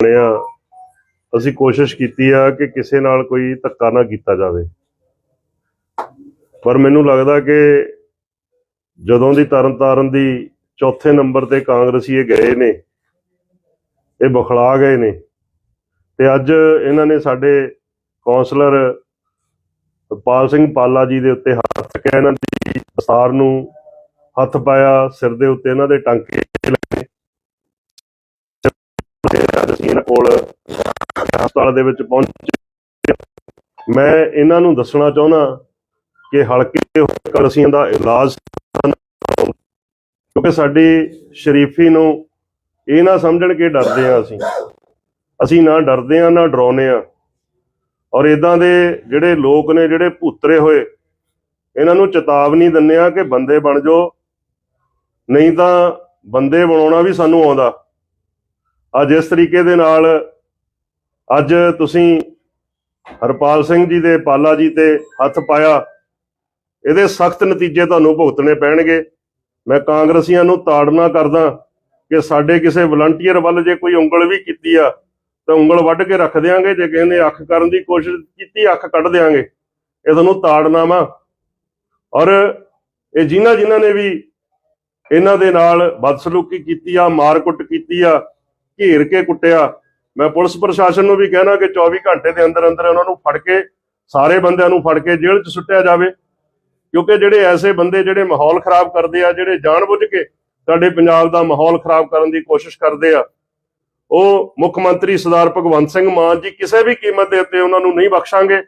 ਬਣਿਆ ਅਸੀਂ ਕੋਸ਼ਿਸ਼ ਕੀਤੀ ਆ ਕਿ ਕਿਸੇ ਨਾਲ ਕੋਈ ਧੱਕਾ ਨਾ ਕੀਤਾ ਜਾਵੇ। ਪਰ ਮੈਨੂੰ ਲੱਗਦਾ ਕਿ ਜਦੋਂ ਦੀ ਤਰਨਤਾਰਨ ਦੀ ਚੌਥੇ ਨੰਬਰ ਤੇ ਕਾਂਗਰਸੀ ਇਹ ਗਏ ਨੇ, ਇਹ ਬਖਲਾ ਗਏ ਨੇ, ਤੇ ਅੱਜ ਇਹਨਾਂ ਨੇ ਸਾਡੇ ਕੌਂਸਲਰ ਪਾਲ ਸਿੰਘ ਪਾਲਾ ਜੀ ਦੇ ਉੱਤੇ ਹੱਥ ਰੱਖਿਆ ਇਹਨਾਂ ਦੀ ਦਸਤਾਰ ਨੂੰ ਹੱਥ ਪਾਇਆ, ਸਿਰ ਦੇ ਉੱਤੇ ਇਹਨਾਂ ਦੇ ਟਾਂਕੇ ਲੱਗੇ ਤੇ ਅੱਜ ਅਸੀਂ ਇਹਨਾਂ ਕੋਲ ਹਸਪਤਾਲ ਦੇ ਵਿੱਚ ਪਹੁੰਚੇ। ਮੈਂ ਇਹਨਾਂ ਨੂੰ ਦੱਸਣਾ ਚਾਹੁੰਦਾ ਕਿ ਹਲਕੇ ਕਰਸੀਆਂ ਦਾ ਇਲਾਜ ਕਿਉਂਕਿ ਸਾਡੀ ਸ਼ਰੀਫੀ ਨੂੰ ਇਹ ਨਾ ਸਮਝਣ ਕਿ ਡਰਦੇ ਆ ਅਸੀਂ। ਅਸੀਂ ਨਾ ਡਰਦੇ ਆ ਨਾ ਡਰਾਉਨੇ ਆ ਔਰ ਇਦਾਂ ਦੇ ਜਿਹੜੇ ਲੋਕ ਨੇ, ਜਿਹੜੇ ਭੂਤਰੇ ਹੋਏ, ਇਹਨਾਂ ਨੂੰ ਚੇਤਾਵਨੀ ਦਿੰਨੇ ਆ ਕਿ ਬੰਦੇ ਬਣ ਜਾਓ। ਨਹੀਂ ਤਾਂ ਬੰਦੇ ਬਣਾਉਣਾ ਵੀ ਸਾਨੂੰ ਆਉਂਦਾ। ਅੱਜ ਇਸ ਤਰੀਕੇ ਦੇ ਨਾਲ ਅੱਜ ਤੁਸੀਂ ਹਰਪਾਲ ਸਿੰਘ ਜੀ ਦੇ, ਪਾਲਾ ਜੀ ਤੇ ਹੱਥ ਪਾਇਆ, ਇਹਦੇ ਸਖਤ ਨਤੀਜੇ ਤੁਹਾਨੂੰ ਭੁਗਤਣੇ ਪੈਣਗੇ। ਮੈਂ ਕਾਂਗਰਸੀਆਂ ਨੂੰ ਤਾੜਨਾ ਕਰਦਾ ਕਿ ਸਾਡੇ ਕਿਸੇ ਵਲੰਟੀਅਰ ਵੱਲ ਜੇ ਕੋਈ ਉਂਗਲ ਵੀ ਕੀਤੀ ਆ, ਤਾਂ ਉਂਗਲ ਵੱਢ ਕੇ ਰੱਖ ਦਿਆਂਗੇ, ਜੇ ਕਿਸੇ ਨੇ ਅੱਖ ਕਰਨ ਦੀ ਕੋਸ਼ਿਸ਼ ਕੀਤੀ, ਅੱਖ ਕੱਢ ਦਿਆਂਗੇ। ਇਹ ਤੁਹਾਨੂੰ ਤਾੜਨਾ ਵਾ। ਔਰ ਇਹ ਜਿਨ੍ਹਾਂ ਜਿਨ੍ਹਾਂ ਨੇ ਵੀ ਇਹਨਾਂ ਦੇ ਨਾਲ ਬਦਸਲੂਕੀ ਕੀਤੀ ਆ ਮਾਰਕੁੱਟ ਕੀਤੀ ਆ ਘੇਰ ਕੇ ਕੁੱਟਿਆ। ਮੈਂ ਪੁਲਿਸ ਪ੍ਰਸ਼ਾਸਨ ਨੂੰ ਵੀ ਕਹਿਣਾ ਕਿ 24 ਘੰਟੇ ਦੇ ਅੰਦਰ ਅੰਦਰ ਉਹਨਾਂ ਨੂੰ ਫੜ ਕੇ, ਸਾਰੇ ਬੰਦਿਆਂ ਨੂੰ ਫੜ ਕੇ ਜੇਲ੍ਹ 'ਚ ਸੁੱਟਿਆ ਜਾਵੇ। ਕਿਉਂਕਿ ਜਿਹੜੇ ਐਸੇ ਬੰਦੇ ਜਿਹੜੇ ਮਾਹੌਲ ਖਰਾਬ ਕਰਦੇ ਆ, ਜਿਹੜੇ ਜਾਣਬੁੱਝ ਕੇ ਸਾਡੇ ਪੰਜਾਬ ਦਾ ਮਾਹੌਲ ਖਰਾਬ ਕਰਨ ਦੀ ਕੋਸ਼ਿਸ਼ ਕਰਦੇ ਆ, ਉਹ ਮੁੱਖ ਮੰਤਰੀ ਸਰਦਾਰ ਭਗਵੰਤ ਸਿੰਘ ਮਾਨ ਜੀ ਕਿਸੇ ਵੀ ਕੀਮਤ ਦੇ ਉੱਤੇ ਉਹਨਾਂ ਨੂੰ ਨਹੀਂ ਬਖਸ਼ਾਂਗੇ।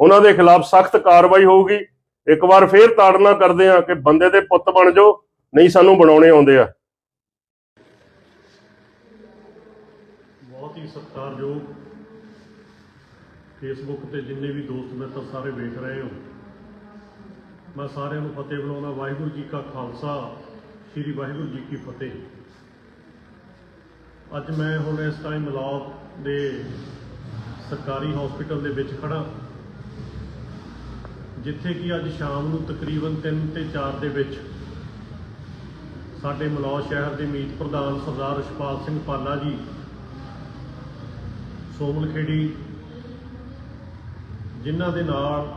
ਉਹਨਾਂ ਦੇ ਖਿਲਾਫ ਸਖਤ ਕਾਰਵਾਈ ਹੋਊਗੀ। ਇੱਕ ਵਾਰ ਫੇਰ ਤਾੜਨਾ ਕਰਦੇ ਆ ਕਿ ਬੰਦੇ ਦੇ ਪੁੱਤ ਬਣ ਜਾਓ, ਨਹੀਂ ਸਾਨੂੰ ਬਣਾਉਣੇ ਆਉਂਦੇ ਆ। ਬਹੁਤ ਸਤਿਕਾਰਯੋਗ ਫੇਸਬੁੱਕ ਤੇ ਜਿੰਨੇ ਵੀ ਦੋਸਤ ਮਿੱਤਰ ਸਾਰੇ ਵੇਖ ਰਹੇ ਹੋ। ਮੈਂ ਸਾਰਿਆਂ ਨੂੰ ਫਤਿਹ ਬੁਲਾਉਣਾ ਵਾਹਿਗੁਰੂ ਜੀ ਕਾ ਖਾਲਸਾ, ਸ੍ਰੀ ਵਾਹਿਗੁਰੂ ਜੀ ਕੀ ਫਤਿਹ। ਅੱਜ ਮੈਂ ਹੁਣ ਇਸ ਟਾਈਮ ਮਲੌਦ ਦੇ ਸਰਕਾਰੀ ਹਸਪੀਟਲ ਦੇ ਵਿੱਚ ਖੜਾ ਜਿੱਥੇ ਕਿ ਅੱਜ ਸ਼ਾਮ ਨੂੰ ਤਕਰੀਬਨ 3 ਤੇ 4 ਦੇ ਵਿੱਚ ਸਾਡੇ ਮਲੌ ਸ਼ਹਿਰ ਦੇ ਮੀਤ ਪ੍ਰਧਾਨ ਸਰਦਾਰ ਰਸ਼ਪਾਲ ਸਿੰਘ ਪਾਲਾ ਜੀ ਸੋਮਲ ਖੇੜੀ ਜਿਨ੍ਹਾਂ ਦੇ ਨਾਲ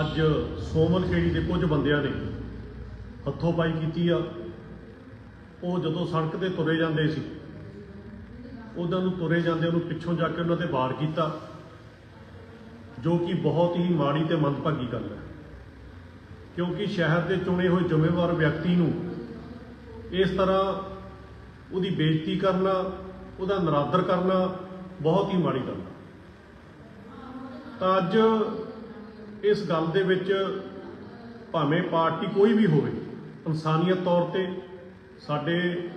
ਅੱਜ ਸੋਮਲ ਖੇੜੀ ਦੇ ਕੁਝ ਬੰਦਿਆਂ ਨੇ ਹੱਥੋਂ ਪਾਈ ਕੀਤੀ ਆ। ਉਹ ਜਦੋਂ ਸੜਕ ਤੇ ਤੁਰੇ ਜਾਂਦੇ ਸੀ, ਉਹਨਾਂ ਨੂੰ ਤੁਰੇ ਜਾਂਦੇ ਉਹਨੂੰ ਪਿੱਛੋਂ ਜਾ ਕੇ ਉਹਨਾਂ ਤੇ ਵਾਰ ਕੀਤਾ, ਜੋ ਕਿ ਬਹੁਤ ਹੀ ਮਾੜੀ ਤੇ ਮੰਦਭਾਗੀ ਗੱਲ ਹੈ। ਕਿਉਂਕਿ ਸ਼ਹਿਰ ਦੇ ਚੁਣੇ ਹੋਏ ਜ਼ਿੰਮੇਵਾਰ ਵਿਅਕਤੀ ਨੂੰ ਇਸ ਤਰ੍ਹਾਂ ਉਹਦੀ ਬੇਇੱਜ਼ਤੀ ਕਰਨਾ, ਉਹਦਾ ਨਰਾਦਰ ਕਰਨਾ ਬਹੁਤ ਹੀ ਮਾੜੀ ਗੱਲ ਹੈ ਤਾਂ ਅੱਜ ਇਸ ਗੱਲ ਦੇ ਵਿੱਚ ਭਾਵੇਂ ਪਾਰਟੀ ਕੋਈ ਵੀ ਹੋਵੇ, ਇਨਸਾਨੀਅਤ ਤੌਰ ਤੇ ਸਾਡੇ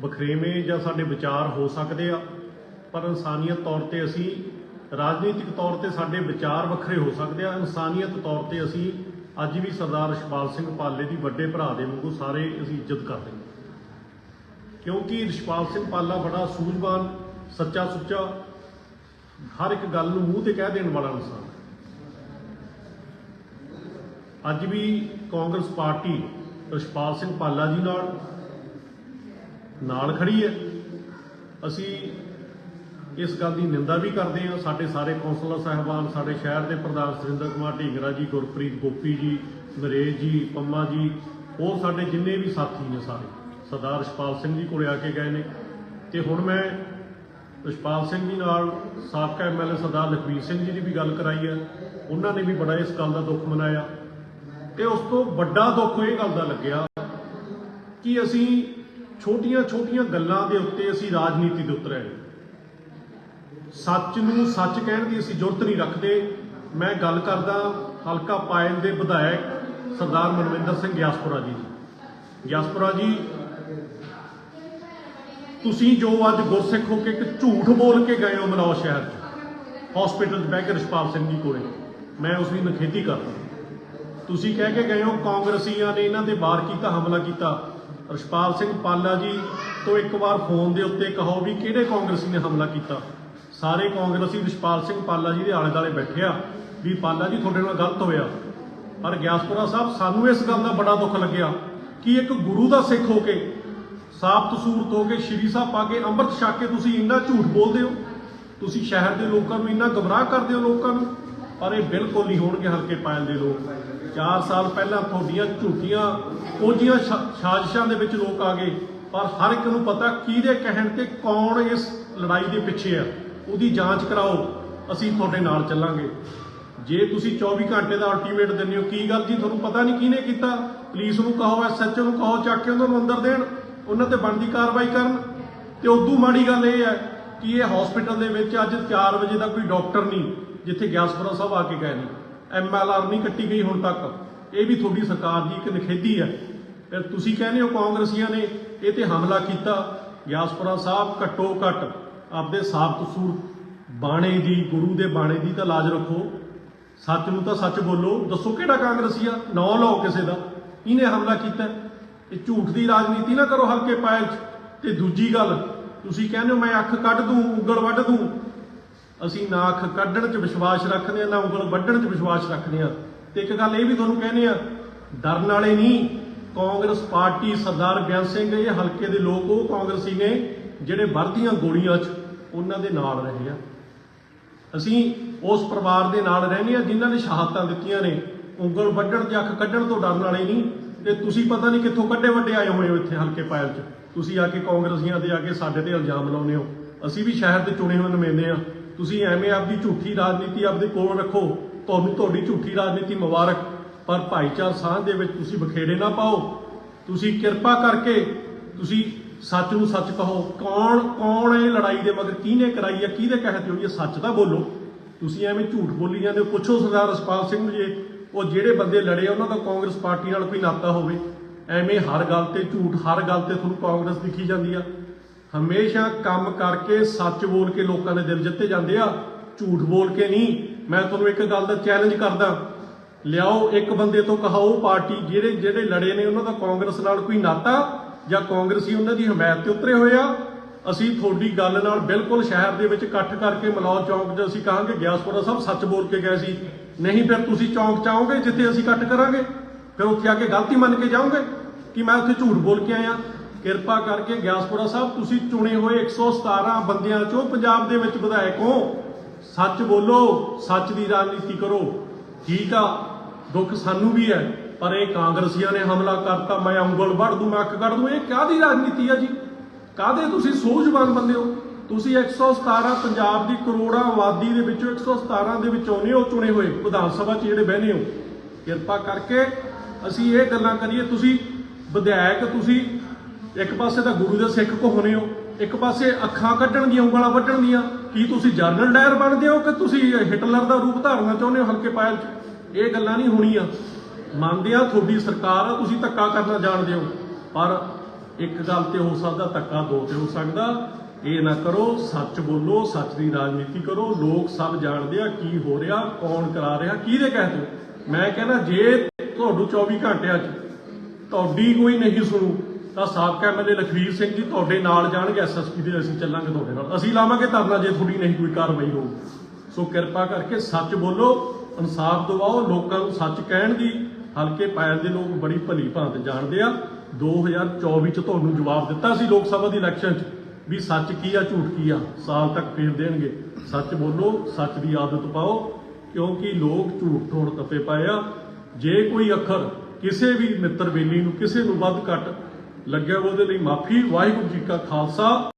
ਵਖਰੇਵੇਂ ਜਾਂ ਸਾਡੇ ਵਿਚਾਰ ਹੋ ਸਕਦੇ ਆ, ਪਰ ਇਨਸਾਨੀਅਤ ਤੌਰ ਤੇ ਅਸੀਂ, ਰਾਜਨੀਤਿਕ ਤੌਰ ਤੇ ਸਾਡੇ ਵਿਚਾਰ ਵੱਖਰੇ ਹੋ ਸਕਦੇ ਆ। ਇਨਸਾਨੀਅਤ ਤੌਰ ਤੇ ਅਸੀਂ ਅੱਜ ਵੀ ਸਰਦਾਰ ਰਛਪਾਲ ਸਿੰਘ ਪਾਲੇ ਦੀ ਵੱਡੇ ਭਰਾ ਦੇ ਵਾਂਗੂ ਸਾਰੇ ਅਸੀਂ ਇੱਜ਼ਤ ਕਰਦੇ ਹਾਂ। ਕਿਉਂਕਿ ਰਛਪਾਲ ਸਿੰਘ ਪਾਲਾ ਬੜਾ ਸੂਝਵਾਨ ਸੱਚਾ ਸੁੱਚਾ ਹਰ ਇੱਕ ਗੱਲ ਨੂੰ ਮੂੰਹ ਤੇ ਕਹਿ ਦੇਣ ਵਾਲਾ ਇਨਸਾਨ। ਅੱਜ ਵੀ ਕਾਂਗਰਸ ਪਾਰਟੀ ਰਛਪਾਲ ਸਿੰਘ ਪਾਲਾ ਜੀ ਨਾਲ ਨਾਲ ਖੜੀ ਹੈ। ਅਸੀਂ ਇਸ ਗੱਲ ਦੀ ਨਿੰਦਾ ਵੀ ਕਰਦੇ ਹਾਂ। ਸਾਡੇ ਸਾਰੇ ਕੌਂਸਲਰ ਸਾਹਿਬਾਨ, ਸਾਡੇ ਸ਼ਹਿਰ ਦੇ ਪ੍ਰਧਾਨ ਸੁਰਿੰਦਰ ਕੁਮਾਰ ਢੀਂਗਰਾ ਜੀ, ਗੁਰਪ੍ਰੀਤ ਗੋਪੀ ਜੀ, ਨਰੇਸ਼ ਜੀ, ਪੰਮਾ ਜੀ, ਹੋਰ ਸਾਡੇ ਜਿੰਨੇ ਵੀ ਸਾਥੀ ਨੇ ਸਾਰੇ, ਸਰਦਾਰ ਰਛਪਾਲ ਸਿੰਘ ਜੀ ਕੋਲੇ ਆ ਕੇ ਗਏ ਨੇ। ਤੇ ਹੁਣ ਮੈਂ ਰਛਪਾਲ ਸਿੰਘ ਜੀ ਨਾਲ ਸਾਬਕਾ ਐਮਐਲਏ ਸਰਦਾਰ ਲਖਵੀਰ ਸਿੰਘ ਜੀ ਦੀ ਵੀ ਗੱਲ ਕਰਾਈ ਹੈ। ਉਹਨਾਂ ਨੇ ਵੀ ਬੜਾ ਇਸ ਗੱਲ ਦਾ ਦੁੱਖ ਮਨਾਇਆ। ਤੇ ਉਸ ਤੋਂ ਵੱਡਾ ਦੁੱਖ ਇਹ ਗੱਲ ਦਾ ਲੱਗਿਆ ਕਿ ਅਸੀਂ ਛੋਟੀਆਂ-ਛੋਟੀਆਂ ਗੱਲਾਂ ਦੇ ਉੱਤੇ ਅਸੀਂ ਰਾਜਨੀਤੀ ਦੇ ਉਤਰੇ ਹਾਂ ਸੱਚ ਨੂੰ ਸੱਚ ਕਹਿਣ ਦੀ ਅਸੀਂ ਜ਼ਰੂਰਤ ਨਹੀਂ ਰੱਖਦੇ। ਮੈਂ ਗੱਲ ਕਰਦਾ ਹਲਕਾ ਪਾਇਲ ਦੇ ਵਿਧਾਇਕ ਸਰਦਾਰ ਮਨਵਿੰਦਰ ਸਿੰਘ ਗਿਆਸਪੁਰਾ ਜੀ ਗਿਆਸਪੁਰਾ ਜੀ ਤੁਸੀਂ ਜੋ ਅੱਜ ਗੁਰਸਿੱਖ ਹੋ ਕੇ ਇੱਕ ਝੂਠ ਬੋਲ ਕੇ ਗਏ ਹੋ ਮਨੌਰ ਸ਼ਹਿਰ 'ਚ ਹਸਪੀਟਲ 'ਚ ਬਹਿ ਕੇ ਰਛਪਾਲ ਸਿੰਘ ਜੀ ਕੋਲੇ। ਮੈਂ ਉਸ ਦੀ ਨਖੇਦੀ ਕਰਦਾ ਤੁਸੀਂ ਕਹਿ ਕੇ ਗਏ ਹੋ ਕਾਂਗਰਸੀਆਂ ਨੇ ਇਹਨਾਂ ਦੇ ਬਾਹਰ ਕੀਤਾ, ਹਮਲਾ ਕੀਤਾ। ਰਛਪਾਲ ਸਿੰਘ ਪਾਲਾ ਜੀ ਤੋਂ ਇੱਕ ਵਾਰ ਫੋਨ ਦੇ ਉੱਤੇ ਕਹੋ ਵੀ ਕਿਹੜੇ ਕਾਂਗਰਸੀ ਨੇ ਹਮਲਾ ਕੀਤਾ? ਸਾਰੇ ਕਾਂਗਰਸੀ ਰਛਪਾਲ ਸਿੰਘ ਪਾਲਾ ਜੀ ਦੇ ਆਲੇ ਦੁਆਲੇ ਬੈਠੇ ਆ ਵੀ ਪਾਲਾ ਜੀ ਤੁਹਾਡੇ ਨਾਲ ਗਲਤ ਹੋਇਆ। ਪਰ ਗਿਆਸਪੁਰਾ ਸਾਹਿਬ, ਸਾਨੂੰ ਇਸ ਗੱਲ ਦਾ ਬੜਾ ਦੁੱਖ ਲੱਗਿਆ ਕਿ ਇੱਕ ਗੁਰੂ ਦਾ ਸਿੱਖ ਹੋ ਕੇ ਸਾਬਤ ਸੂਰਤ ਹੋ ਕੇ ਸ਼੍ਰੀ ਸਾਹਿਬ ਪਾ ਕੇ ਅੰਮ੍ਰਿਤ ਛਕ ਕੇ ਤੁਸੀਂ ਇੰਨਾ ਝੂਠ ਬੋਲਦੇ ਹੋ? ਤੁਸੀਂ ਸ਼ਹਿਰ ਦੇ ਲੋਕਾਂ ਨੂੰ ਇੰਨਾ ਗਮਰਾਹ ਕਰਦੇ ਹੋ ਲੋਕਾਂ ਨੂੰ? ਪਰ ਇਹ ਬਿਲਕੁਲ ਨਹੀਂ ਹੋਣਗੇ ਹਲਕੇ ਪਾਇਲ ਦੇ ਲੋਕ। 4 ਸਾਲ ਪਹਿਲਾਂ ਤੁਹਾਡੀਆਂ ਝੂਠੀਆਂ ਕੋਝੀਆਂ ਸ਼ਾ- ਸਾਜ਼ਿਸ਼ਾਂ ਦੇ ਵਿੱਚ ਲੋਕ ਆ ਗਏ। ਪਰ ਹਰ ਇੱਕ ਨੂੰ ਪਤਾ ਕਿਹਦੇ ਕਹਿਣ ਤੇ ਕੌਣ ਇਸ ਲੜਾਈ ਦੇ ਪਿੱਛੇ ਆ। ਉਹਦੀ ਜਾਂਚ ਕਰਾਓ। ਅਸੀਂ ਤੁਹਾਡੇ ਨਾਲ ਚੱਲਾਂਗੇ। ਜੇ ਤੁਸੀਂ 24 ਘੰਟੇ ਦਾ ਅਲਟੀਮੇਟ ਦਿੰਦੇ ਹੋ, ਕੀ ਗੱਲ ਜੀ? ਤੁਹਾਨੂੰ ਪਤਾ ਨਹੀਂ ਕਿਹਨੇ ਕੀਤਾ? ਪੁਲਿਸ ਨੂੰ ਕਹੋ ਐਸਐਚਓ ਨੂੰ ਕਹੋ, ਚੱਕ ਕੇ ਉਹਨਾਂ ਨੂੰ ਅੰਦਰ ਦੇਣ। ਉਹਨਾਂ ਤੇ ਬਣਦੀ ਕਾਰਵਾਈ ਕਰਨ। ਤੇ ਉਦੋਂ ਮਾੜੀ ਗੱਲ ਇਹ ਹੈ ਕਿ ਇਹ ਹਸਪੀਟਲ ਦੇ ਵਿੱਚ ਅੱਜ 4 ਵਜੇ ਦਾ ਕੋਈ ਡਾਕਟਰ ਨਹੀਂ, ਜਿੱਥੇ ਗਿਆਸਪੁਰਾ ਸਾਹਿਬ ਆ ਕੇ ਗਏ ਨੇ। ਐਮਐਲਆਰ ਨਹੀਂ ਕੱਟੀ ਗਈ ਹੁਣ ਤੱਕ। ਇਹ ਵੀ ਤੁਹਾਡੀ ਸਰਕਾਰ ਦੀ ਇੱਕ ਨਖੇਦੀ ਹੈ। ਫਿਰ ਤੁਸੀਂ ਕਹਿੰਦੇ ਹੋ ਕਾਂਗਰਸੀਆਂ ਨੇ ਇਹ ਤੇ ਹਮਲਾ ਕੀਤਾ। ਗਿਆਸਪੁਰਾ ਸਾਹਿਬ ਘੱਟੋ ਘੱਟ ਆਪਦੇ ਸਾਬਤ ਸੂਰ ਬਾਣੇ ਦੀ, ਗੁਰੂ ਦੇ ਬਾਣੇ ਦੀ ਤਾਂ ਲਾਜ ਰੱਖੋ। ਸੱਚ ਨੂੰ ਤਾਂ ਸੱਚ ਬੋਲੋ। ਦੱਸੋ ਕਿਹੜਾ ਕਾਂਗਰਸੀ ਆ? ਨਾਂ ਲਓ ਕਿਸੇ ਦਾ। ਇਹਨੇ ਹਮਲਾ ਕੀਤਾ। ਇਹ ਝੂਠ ਦੀ ਰਾਜਨੀਤੀ ਨਾ ਕਰੋ ਹਲਕੇ ਪਾਇਲ 'ਚ। ਤੇ ਦੂਜੀ ਗੱਲ, ਤੁਸੀਂ ਕਹਿੰਦੇ ਹੋ ਮੈਂ ਅੱਖ ਕੱਢ ਦੂੰ, ਉਂਗਲ ਵੱਢ ਦੂੰ। ਅਸੀਂ ਨਾ ਅੱਖ ਕੱਢਣ 'ਚ ਵਿਸ਼ਵਾਸ ਰੱਖਦੇ ਆ ਨਾ ਉਂਗਲ ਵੱਢਣ 'ਚ ਵਿਸ਼ਵਾਸ ਰੱਖਦੇ ਆ ਤੇ ਇੱਕ ਗੱਲ ਇਹ ਵੀ ਤੁਹਾਨੂੰ ਕਹਿੰਦੇ ਆ ਡਰਨ ਵਾਲੇ ਨਹੀਂ। ਕਾਂਗਰਸ ਪਾਰਟੀ ਸਰਦਾਰ ਬਿਆਨ ਸਿੰਘ ਇਹ ਹਲਕੇ ਦੇ ਲੋਕ ਉਹ ਕਾਂਗਰਸੀ ਨੇ, ਜਿਹੜੇ ਵਰਦੀਆਂ ਗੋਲੀਆਂ 'ਚ ਉਹਨਾਂ ਦੇ ਨਾਲ ਰਹੇ ਆ। ਅਸੀਂ ਉਸ ਪਰਿਵਾਰ ਦੇ ਨਾਲ ਰਹਿੰਦੇ ਆ ਜਿਨ੍ਹਾਂ ਨੇ ਸ਼ਹਾਦਤਾਂ ਦਿੱਤੀਆਂ ਨੇ। ਉਂਗਲ ਵੱਢਣ ਤੇ ਅੱਖ ਕੱਢਣ ਤੋਂ ਡਰਨ ਵਾਲੇ ਨਹੀਂ। ਤੇ ਤੁਸੀਂ ਪਤਾ ਨਹੀਂ ਕਿੱਥੋਂ ਕੱਢੇ ਵੱਡੇ ਆਏ ਹੋਏ ਹੋ ਇੱਥੇ ਹਲਕੇ ਪਾਇਲ 'ਚ। ਤੁਸੀਂ ਆ ਕੇ ਕਾਂਗਰਸੀਆਂ ਦੇ ਆ ਕੇ ਸਾਡੇ ਤੇ ਇਲਜ਼ਾਮ ਲਾਉਂਦੇ ਹੋ। ਅਸੀਂ ਵੀ ਸ਼ਹਿਰ ਦੇ ਚੁਣੇ ਹੋਏ ਨੁਮਾਇੰਦੇ ਆ ਤੁਸੀਂ ਐਵੇਂ ਆਪਦੀ ਝੂਠੀ ਰਾਜਨੀਤੀ ਆਪਦੇ ਕੋਲ ਰੱਖੋ। ਤੁਹਾਨੂੰ ਤੁਹਾਡੀ ਝੂਠੀ ਰਾਜਨੀਤੀ ਮੁਬਾਰਕ। ਪਰ ਭਾਈਚਾਰ ਸਾਂਝ ਦੇ ਵਿੱਚ ਤੁਸੀਂ ਬਖੇੜੇ ਨਾ ਪਾਓ। ਤੁਸੀਂ ਕਿਰਪਾ ਕਰਕੇ ਤੁਸੀਂ ਸੱਚ ਨੂੰ ਸੱਚ ਕਹੋ। ਕੌਣ ਕੌਣ ਇਹ ਲੜਾਈ ਦੇ ਮਗਰ ਕਿਹਨੇ ਕਰਾਈ ਹੈ, ਕਿਹਦੇ ਕਹਿ ਤੇ ਹੋਈ ਹੈ, ਸੱਚ ਤਾਂ ਬੋਲੋ। ਤੁਸੀਂ ਐਵੇਂ ਝੂਠ ਬੋਲੀ ਜਾਂਦੇ ਹੋ। ਪੁੱਛੋ ਸਰਦਾਰ ਰਸਪਾਲ ਸਿੰਘ ਨੂੰ ਜੇ ਉਹ ਜਿਹੜੇ ਬੰਦੇ ਲੜੇ ਉਹਨਾਂ ਦਾ ਕਾਂਗਰਸ ਪਾਰਟੀ ਨਾਲ ਕੋਈ ਨਾਤਾ ਹੋਵੇ। ਐਵੇਂ ਹਰ ਗੱਲ ਤੇ ਝੂਠ, ਹਰ ਗੱਲ ਤੇ ਤੁਹਾਨੂੰ ਕਾਂਗਰਸ ਦਿਖੀ ਜਾਂਦੀ ਆ। ਹਮੇਸ਼ਾ ਕੰਮ ਕਰਕੇ ਸੱਚ ਬੋਲ ਕੇ ਲੋਕਾਂ ਦੇ ਦਿਲ ਜਿੱਤੇ ਜਾਂਦੇ ਆ, ਝੂਠ ਬੋਲ ਕੇ ਨਹੀਂ। ਮੈਂ ਤੁਹਾਨੂੰ ਇੱਕ ਗੱਲ ਦਾ ਚੈਲੰਜ ਕਰਦਾ। ਲਿਆਓ, ਇੱਕ ਬੰਦੇ ਤੋਂ ਕਹਾਓ ਪਾਰਟੀ, ਜਿਹੜੇ ਜਿਹੜੇ ਲੜੇ ਨੇ, ਉਹਨਾਂ ਦਾ ਕਾਂਗਰਸ ਨਾਲ ਕੋਈ ਨਾਤਾ ਜਾਂ ਕਾਂਗਰਸੀ ਉਹਨਾਂ ਦੀ ਹਮਾਇਤ ਤੇ ਉਤਰੇ ਹੋਏ ਆ। ਅਸੀਂ ਤੁਹਾਡੀ ਗੱਲ ਨਾਲ ਬਿਲਕੁਲ ਸ਼ਹਿਰ ਦੇ ਵਿੱਚ ਇਕੱਠ ਕਰਕੇ ਮਲੌਰ ਚੌਂਕ 'ਚ ਅਸੀਂ ਕਹਾਂਗੇ, ਗਿਆਸਪੁਰਾ ਸਾਹਿਬ ਸੱਚ ਬੋਲ ਕੇ ਗਏ ਸੀ। ਨਹੀਂ ਫਿਰ ਤੁਸੀਂ ਚੌਂਕ 'ਚ ਆਓਗੇ ਜਿੱਥੇ ਅਸੀਂ ਇਕੱਠ ਕਰਾਂਗੇ? ਫਿਰ ਉੱਥੇ ਆ ਕੇ ਗਲਤੀ ਮੰਨ ਕੇ ਜਾਓਗੇ ਕਿ ਮੈਂ ਉੱਥੇ ਝੂਠ ਬੋਲ ਕੇ ਆਇਆ? ਕਿਰਪਾ ਕਰਕੇ ਗਿਆਸਪੁਰਾ ਸਾਹਿਬ, ਤੁਸੀਂ ਚੁਣੇ ਹੋਏ 117 ਬੰਦਿਆਂ 'ਚੋਂ ਪੰਜਾਬ ਦੇ ਵਿੱਚ ਵਿਧਾਇਕ ਹੋ। ਸੱਚ ਬੋਲੋ, ਸੱਚ ਦੀ ਰਾਜਨੀਤੀ ਕਰੋ। ਠੀਕ ਆ, ਦੁੱਖ ਸਾਨੂੰ ਵੀ ਹੈ, ਪਰ ਇਹ ਕਾਂਗਰਸੀਆਂ ਨੇ ਹਮਲਾ ਕਰਤਾ, ਮੈਂ ਉਂਗਲ ਵੱਢ ਦੂੰ, ਮੈਂ ਅੱਖ ਕੱਢ ਦੂੰ, ਇਹ ਕਾਹਦੀ ਰਾਜਨੀਤੀ ਆ ਜੀ? ਕਾਹਦੇ ਤੁਸੀਂ ਸੂਝਵਾਨ ਬੰਦੇ ਹੋ? ਤੁਸੀਂ 117 ਪੰਜਾਬ ਦੀ ਕਰੋੜਾਂ ਆਬਾਦੀ ਦੇ ਵਿੱਚੋਂ 117 ਦੇ ਵਿੱਚ ਆਉਨੇ ਹੋ ਚੁਣੇ ਹੋਏ ਵਿਧਾਨ ਸਭਾ 'ਚ ਜਿਹੜੇ ਬਹਿਨੇ ਹੋ। ਕਿਰਪਾ ਕਰਕੇ ਅਸੀਂ ਇਹ ਗੱਲਾਂ ਕਰੀਏ, ਤੁਸੀਂ ਵਿਧਾਇਕ, ਤੁਸੀਂ ਇੱਕ ਪਾਸੇ ਤਾਂ ਗੁਰੂ ਦੇ ਸਿੱਖ ਕੋ ਹੋਨੇ ਹੋ, ਇੱਕ ਪਾਸੇ ਅੱਖਾਂ ਕੱਢਣ ਦੀਆਂ, ਉਂਗਲਾਂ ਵੱਢਣ ਦੀਆਂ, ਕੀ ਤੁਸੀਂ ਜਰਨਲ ਡਾਇਰ ਬਣਦੇ ਹੋ ਕਿ ਤੁਸੀਂ ਹਿਟਲਰ ਦਾ ਰੂਪ ਧਾਰਨਾ ਚਾਹੁੰਦੇ ਹੋ ਹਲਕੇ ਪਾਇਲ 'ਚ? ਇਹ ਗੱਲਾਂ ਨਹੀਂ ਹੋਣੀਆਂ। ਮੰਨਦੇ ਆ ਤੁਹਾਡੀ ਸਰਕਾਰ ਆ, ਤੁਸੀਂ ਧੱਕਾ ਕਰਨਾ ਜਾਣਦੇ ਹੋ, ਪਰ ਇੱਕ ਗੱਲ ਤੇ ਹੋ ਸਕਦਾ, ਧੱਕਾ ਦੋ ਤੇ ਹੋ ਸਕਦਾ। ਇਹ ਨਾ ਕਰੋ, ਸੱਚ ਬੋਲੋ, ਸੱਚ ਦੀ ਰਾਜਨੀਤੀ ਕਰੋ। ਲੋਕ ਸਭ ਜਾਣਦੇ ਆ ਕੀ ਹੋ ਰਿਹਾ, ਕੌਣ ਕਰਾ ਰਿਹਾ, ਕਿਹਦੇ ਕਹਿ ਤੇ ਮੈਂ ਕਹਿੰਦਾ, ਜੇ ਤੁਹਾਨੂੰ 24 ਘੰਟਿਆਂ 'ਚ ਤੁਹਾਡੀ ਕੋਈ ਨਹੀਂ ਸੁਣੂ, ਤਾਂ ਸਾਬਕਾ ਐਮਐਲਏ ਲਖਵੀਰ ਸਿੰਘ ਜੀ ਤੁਹਾਡੇ ਨਾਲ ਜਾਣਗੇ ਐਸਐਸਪੀ ਦੇ, ਅਸੀਂ ਚੱਲਾਂਗੇ ਤੁਹਾਡੇ ਨਾਲ। ਅਸੀਂ ਲਾਵਾਂਗੇ ਧਰਨਾ ਜੇ ਤੁਹਾਡੀ ਨਹੀਂ ਕੋਈ ਕਾਰਵਾਈ ਹੋਊ। ਸੋ ਕਿਰਪਾ ਕਰਕੇ ਸੱਚ ਬੋਲੋ, ਇਨਸਾਫ ਦਿਵਾਓ, ਲੋਕਾਂ ਨੂੰ ਸੱਚ ਕਹਿਣ ਦੀ, ਹਲਕੇ ਪੈਰ ਦੇ ਲੋਕ ਬੜੀ ਭਲੀ ਭਾਂਤ ਜਾਣਦੇ ਆ। 2024 ਚ ਤੁਹਾਨੂੰ ਜਵਾਬ ਦਿੱਤਾ ਸੀ ਲੋਕ ਸਭਾ ਦੀ ਇਲੈਕਸ਼ਨ ਚ ਵੀ ਸੱਚ ਕੀ ਆ, ਝੂਠ ਕੀ ਆ? ਸਾਲ ਤੱਕ ਫੇਰ ਦੇਣਗੇ। ਸੱਚ ਬੋਲੋ, ਸੱਚ ਦੀ ਆਦਤ ਪਾਓ, ਕਿਉਂਕਿ ਲੋਕ ਝੂਠ ਠੋੜ ਤੱਪੇ ਪਏ ਆ। ਜੇ ਕੋਈ ਅੱਖਰ ਕਿਸੇ ਵੀ ਮਿੱਤਰ ਬੇਲੀ ਨੂੰ ਕਿਸੇ ਨੂੰ ਵੱਧ ਘੱਟ ਲੱਗਿਆ ਉਹਦੇ ਲਈ ਮਾਫੀ, ਵਾਹਿਗੁਰੂ ਜੀ ਕਾ ਖਾਲਸਾ।